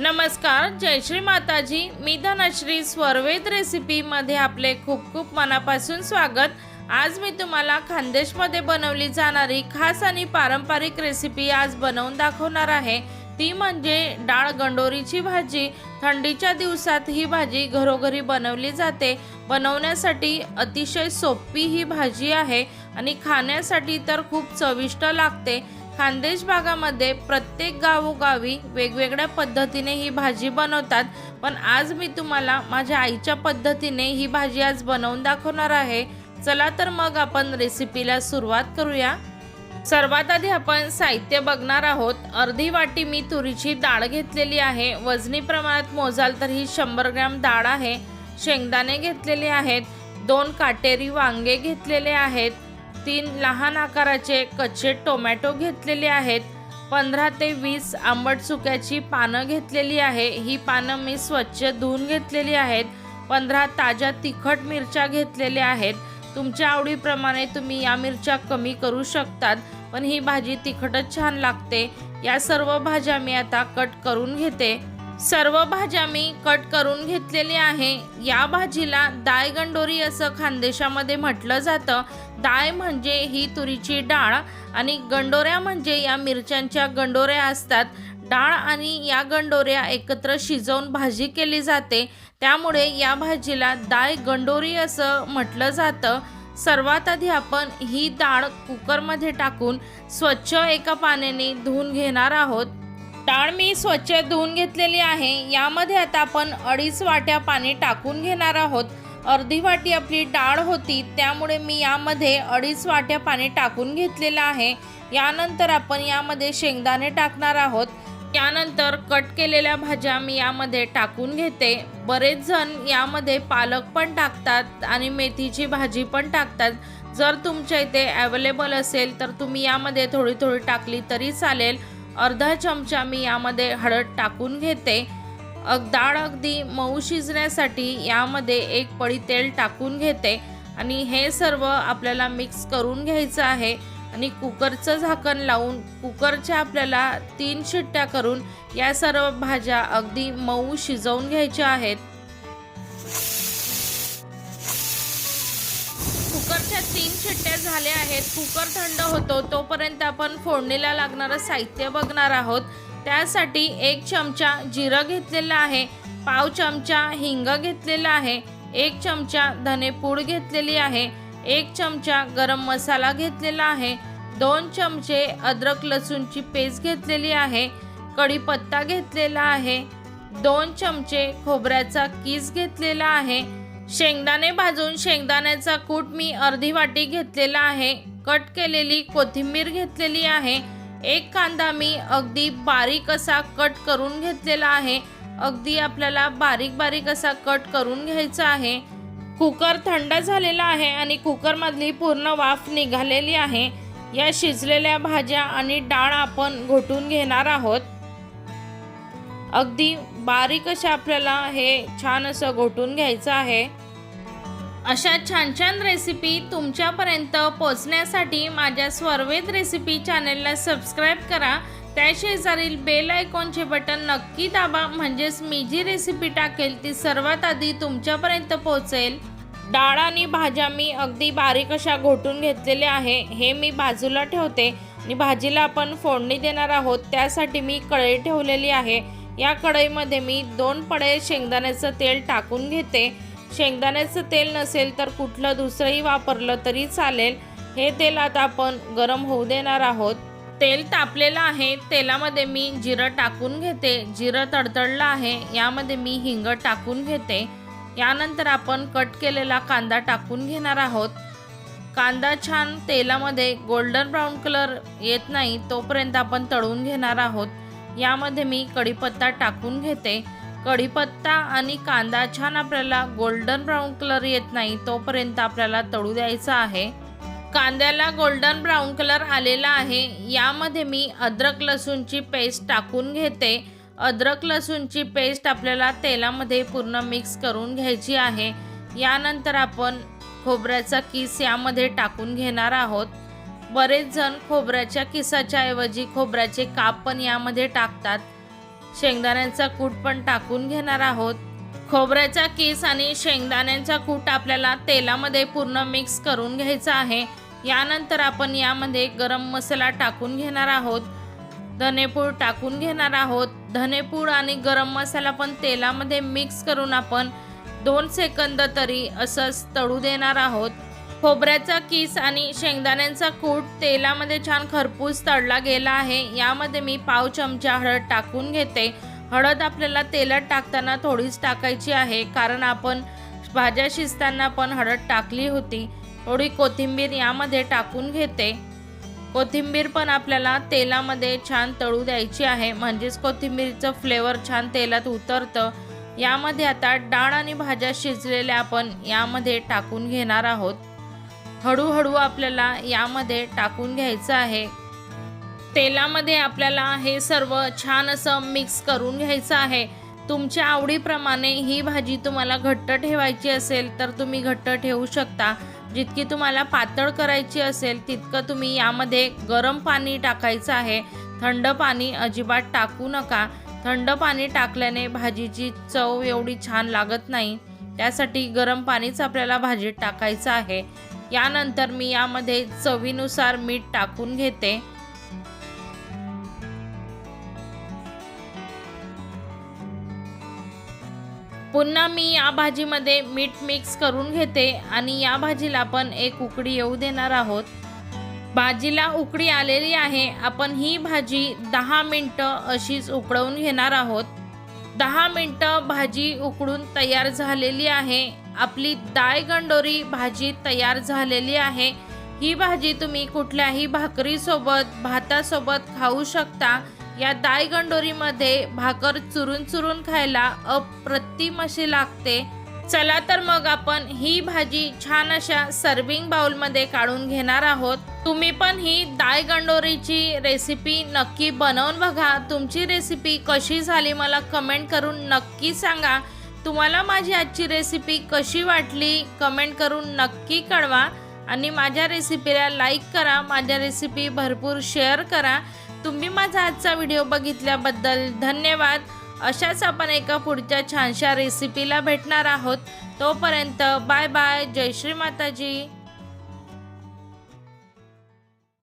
नमस्कार जय श्री माताजी. मी धनश्री स्वरवेद रेसिपीमध्ये आपले खूप खूप मनापासून स्वागत. आज मी तुम्हाला खानदेशमध्ये बनवली जाणारी खास आणि पारंपरिक रेसिपी आज बनवून दाखवणार आहे. ती म्हणजे डाळ गंडोरीची भाजी. थंडीच्या दिवसात ही भाजी घरोघरी बनवली जाते. बनवण्यासाठी अतिशय सोपी ही भाजी आहे आणि खाण्यासाठी तर खूप चविष्ट लागते. खानदेश भागामध्ये प्रत्येक गावोगावी वेगवेगळ्या पद्धतीने ही भाजी बनवतात. पण आज मी तुम्हाला माझ्या आईच्या पद्धतीने ही भाजी आज बनवून दाखवणार आहे. चला तर मग आपण रेसिपीला सुरुवात करूया. सर्वात आधी आपण साहित्य बघणार आहोत. अर्धी वाटी मी तुरीची डाळ घेतलेली आहे. वजनी प्रमाणात मोजाल तर ही शंभर ग्रॅम डाळ आहे. शेंगदाणे घेतलेले आहेत. दोन काटेरी वांगे घेतलेले आहेत. तीन लहान आकाराचे कच्चे टोमॅटो घेतलेले आहेत. पंधरा ते वीस आंबट चुक्याची पानं घेतलेली आहे. ही पानं मी स्वच्छ धुवून घेतलेली आहेत. पंधरा ताज्या तिखट मिरच्या घेतलेल्या आहेत. तुमच्या आवडीप्रमाणे तुम्ही या मिरच्या कमी करू शकतात पण ही भाजी तिखटच छान लागते. या सर्व भाज्या मी आता कट करून घेते. सर्व भाज्या मी कट करून घेतलेली आहे. या भाजीला दाय गंडोरी असं खानदेशामध्ये म्हटलं जातं. दाय म्हणजे ही तुरीची डाळ आणि गंडोऱ्या म्हणजे या मिरच्यांच्या गंडोऱ्या असतात. डाळ आणि या गंडोऱ्या एकत्र शिजवून भाजी केली जाते. त्यामुळे या भाजीला दाय गंडोरी असं म्हटलं जातं. सर्वात आधी आपण ही डाळ कुकरमध्ये टाकून स्वच्छ एका पाण्याने धुवून घेणार आहोत. डाळ मी स्वच्छ धुवून घेतलेली आहे. यामध्ये आता आपण अडीच वाट्या पाणी टाकून घेणार आहोत. अर्धी वाटी आपली डाळ होती त्यामुळे मी यामध्ये अडीच वाट्या पाणी टाकून घेतलेलं आहे. यानंतर आपण यामध्ये शेंगदाणे टाकणार आहोत. त्यानंतर कट केलेल्या भाज्या मी यामध्ये टाकून घेते. बरेच जण यामध्ये पालक पण टाकतात आणि मेथीची भाजी पण टाकतात. जर तुमच्या इथे अवेलेबल असेल तर तुम्ही यामध्ये थोडी थोडी टाकली तरी चालेल. अर्धा चमचा मी यामध्ये हळद टाकून घेते. अग डाळ अगदी मऊ शिजण्यासाठी यामध्ये एक पळी तेल टाकून घेते. आणि हे सर्व आपल्याला मिक्स करून घ्यायचं आहे. आणि कुकरचं झाकण लावून कुकरच्या आपल्याला तीन शिट्ट्या करून या सर्व भाज्या अगदी मऊ शिजवून घ्यायच्या आहेत. कुकरच्या तीन शिट्ट्या झाल्या आहेत. कुकर थंड होतो तोपर्यंत आपण फोडणीला लागणारं साहित्य बघणार आहोत. त्यासाठी एक चमचा जिरं घेतलेलं आहे पाव चमचा हिंग घेतलेला आहे एक चमचा धनेपूड घेतलेली आहे एक चमचा गरम मसाला घेतलेला आहे दोन चमचे अद्रक लसूणची पेस्ट घेतलेली आहे कढीपत्ता घेतलेला आहे दोन चमचे खोबऱ्याचा किस घेतलेला आहे शेंगदाणे भाजून शेंगदाण्याचा कूट मी अर्धी वाटी घेतलेला आहे. कट केलेली कोथिंबीर घेतलेली आहे. एक कांदा मी अगदी बारीक असा कट करून घेतलेला आहे. अगदी आपल्याला बारीक बारीक असा कट करून घ्यायचा आहे. कुकर थंड झालेला आहे आणि कुकरमधली पूर्ण वाफ निघालेली आहे. या शिजलेल्या भाज्या आणि डाळ आपण घोटून घेणार आहोत. अगदी बारीक अशा आपल्याला हे छान असं घोटून घ्यायचं आहे. अशा छान छान रेसिपी तुमच्यापर्यंत पोचण्यासाठी माझ्या स्वरवेद रेसिपी चॅनलला सबस्क्राईब करा. त्या शेजारील बेल आयकॉनचे बटन नक्की दाबा. म्हणजेच मी जी रेसिपी टाकेल ती सर्वात आधी तुमच्यापर्यंत पोहोचेल. डाळ आणि भाज्या मी अगदी बारीक अशा घोटून घेतलेले आहे. हे मी बाजूला ठेवते. आणि भाजीला आपण फोडणी देणार आहोत. त्यासाठी मी कळी ठेवलेली आहे. या कढईमध्ये मी दोन पडे शेंगदाण्याचं तेल टाकून घेते. शेंगदाण्याचं तेल नसेल तर कुठलं दुसरंही वापरलं तरी चालेल. हे तेल आता आपण गरम होऊ देणार आहोत. तेल तापलेलं आहे. तेलामध्ये मी जिरं टाकून घेते. जिरं तडतडलं आहे. यामध्ये मी हिंग टाकून घेते. यानंतर आपण कट केलेला कांदा टाकून घेणार आहोत. कांदा छान तेलामध्ये गोल्डन ब्राऊन कलर येत नाही तोपर्यंत आपण तळून घेणार आहोत. यामध्ये मी कढीपत्ता टाकून घेते. कढीपत्ता आणि कांदा छान आपल्याला गोल्डन ब्राऊन कलर येत नाही तोपर्यंत आपल्याला तळू द्यायचा आहे. कांद्याला गोल्डन ब्राऊन कलर आलेला आहे. यामध्ये मी अद्रक लसूणची पेस्ट टाकून घेते. अद्रक लसूणची पेस्ट आपल्याला तेलामध्ये पूर्ण मिक्स करून घ्यायची आहे. यानंतर आपण खोबऱ्याचा किस यामध्ये टाकून घेणार आहोत. बरेच जण खोबऱ्याच्या किसाच्या ऐवजी खोबऱ्याचे काप पण यामध्ये टाकतात. शेंगदाण्यांचा कूट पण टाकून घेणार आहोत. खोबऱ्याचा किस आणि शेंगदाण्यांचा कूट आपल्याला तेलामध्ये पूर्ण मिक्स करून घ्यायचा आहे. यानंतर आपण यामध्ये गरम मसाला टाकून घेणार आहोत. धनेपूड टाकून घेणार आहोत. धनेपूड आणि गरम मसाला पण तेलामध्ये मिक्स करून आपण दोन सेकंद तरी असंच तळू देणार आहोत. खोबऱ्याचा किस आणि शेंगदाण्यांचा कूट तेलामध्ये छान खरपूस तळला गेला आहे. यामध्ये मी पाव चमचा हळद टाकून घेते. हळद आपल्याला तेलात टाकताना थोडीच टाकायची आहे कारण आपण भाज्या शिजताना पण हळद टाकली होती. थोडी कोथिंबीर यामध्ये टाकून घेते. कोथिंबीर पण आपल्याला तेलामध्ये छान तळू द्यायची आहे म्हणजेच कोथिंबीरचं फ्लेवर छान तेलात उतरतं. यामध्ये आता डाळ आणि भाज्या शिजलेल्या आपण यामध्ये टाकून घेणार आहोत. हळूहळू आपल्याला यामध्ये टाकून घ्यायचं आहे. तेलामध्ये आपल्याला हे सर्व छान असं मिक्स करून घ्यायचं आहे. तुमच्या आवडीप्रमाणे ही भाजी तुम्हाला घट्ट ठेवायची असेल तर तुम्ही घट्ट ठेवू शकता. जितकी तुम्हाला पातळ करायची असेल तितकं तुम्ही यामध्ये गरम पाणी टाकायचं आहे. थंड पाणी अजिबात टाकू नका. थंड पाणी टाकल्याने भाजीची चव एवढी छान लागत नाही. त्यासाठी गरम पाणीच आपल्याला भाजीत टाकायचं आहे. यानंतर मी यामध्ये चवीनुसार मीठ टाकून घेते. पुन्हा मी या भाजीमध्ये मीठ मिक्स करून घेते आणि या भाजीला आपण एक उकडी येऊ देणार आहोत. भाजीला उकडी आलेली आहे आपण ही भाजी दहा मिनटं अशीच उकळवून घेणार आहोत. दहा मिनटं भाजी उकडून तयार झालेली आहे. आपली दायगंडोरी गंडोरी भाजी तयार झालेली आहे. ही भाजी तुम्ही कुठल्याही भाकरीसोबत भातासोबत खाऊ शकता. या दायगंडोरीमध्ये भाकर चुरून चुरून खायला अप्रतिम अशी लागते. चला तर मग आपण ही भाजी छान अशा सर्विंग बाउलमध्ये काढून घेणार आहोत. तुम्ही पण ही दायगंडोरीची रेसिपी नक्की बनवून बघा. तुमची रेसिपी कशी झाली मला कमेंट करून नक्की सांगा. तुम्हाला माझी आजची रेसिपी कशी वाटली कमेंट करून नक्की कळवा. आणि माझ्या रेसिपीला लाईक करा माझ्या रेसिपी भरपूर शेअर करा. तुम्ही माझा आजचा व्हिडिओ बघितल्याबद्दल धन्यवाद. अशाच आपण एका पुढच्या छानशा रेसिपीला भेटणार आहोत. तोपर्यंत बाय बाय जय श्री माताजी.